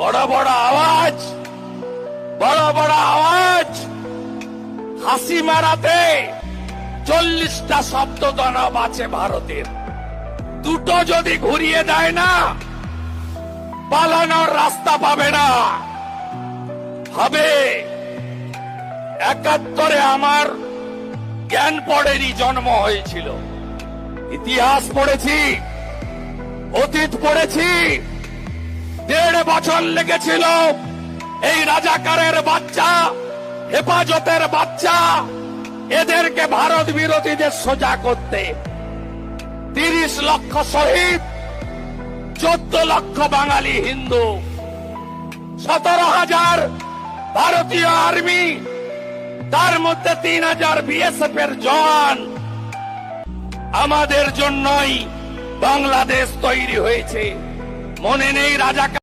বড় বড় আওয়াজ, বড় বড় আওয়াজ। হাসি মারাতে চল্লিশটা শব্দ দানব আছে ভারতের। দুটো যদি ঘুরিয়ে দেয় না, পালানোর রাস্তা পাবে না। হবে একাত্তরে আমার জ্ঞান পড়েরই জন্ম হয়েছিল। ইতিহাস পড়েছি, অতীত পড়েছি বছর লেগেছিল। এই রাজাকারের বাচ্চা, হেফাজতের বাচ্চা, এদেরকে ভারত বিরোধীদের সোজা করতে। তিরিশ লক্ষ শহীদ, চোদ্দ লক্ষ বাঙালি হিন্দু। সতেরো হাজার ভারতীয় আর্মি, তার মধ্যে তিন হাজার বিএসএফ এর জওয়ান। আমাদের জন্যই বাংলাদেশ তৈরি হয়েছে। মনে নেই রাজা